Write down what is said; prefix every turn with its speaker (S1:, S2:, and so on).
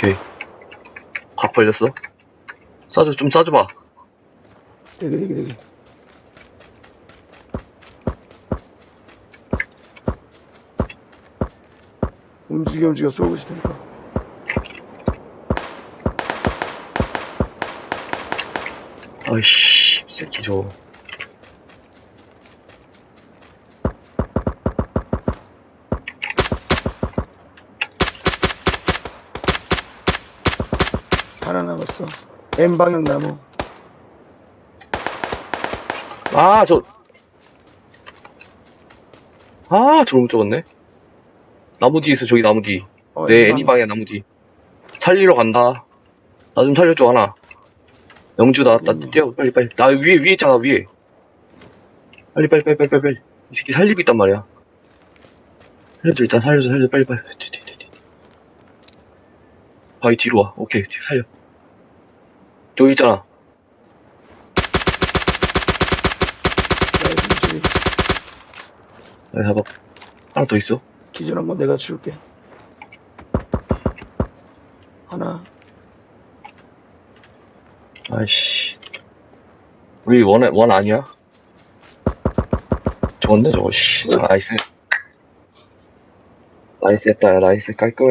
S1: 오케이. 밥 벌렸어? 싸줘, 좀 싸줘봐.
S2: 되게 되게 되게 움직여 움직여 쏘고 있을 테니까
S1: 아이씨, 이 새끼 저.
S2: 하나 남았어 M 방향 나무
S1: 아, 저. 아, 저못 적었네. 나무 뒤에 있어, 저기 나무 뒤.
S2: 어,
S1: 내
S2: M
S1: 애니 방에 나무 뒤. 살리러 간다. 나 좀 살려줘, 하나. 영주, 나, 나
S2: 음.
S1: 뛰어, 빨리, 빨리. 나 위에, 위에 있잖아, 위에. 빨리, 빨리, 빨리, 빨리, 빨리, 빨리. 이 새끼 살리고 있단 말이야. 살려줘, 일단 살려줘, 살려줘, 빨리, 빨리. 뒤, 뒤, 뒤, 뒤. 바위 뒤로 와. 오케이, 뒤 살려. 여기 있잖아.
S2: 나
S1: 잡아. 하나 더 있어.
S2: 기절한 건 내가 줄게 하나
S1: 아이씨. 우리 원, 원 아니야? 저건데, 저거, 씨. 자, 나이스. 나이스 했다, 야, 나이스. 깔끔했다.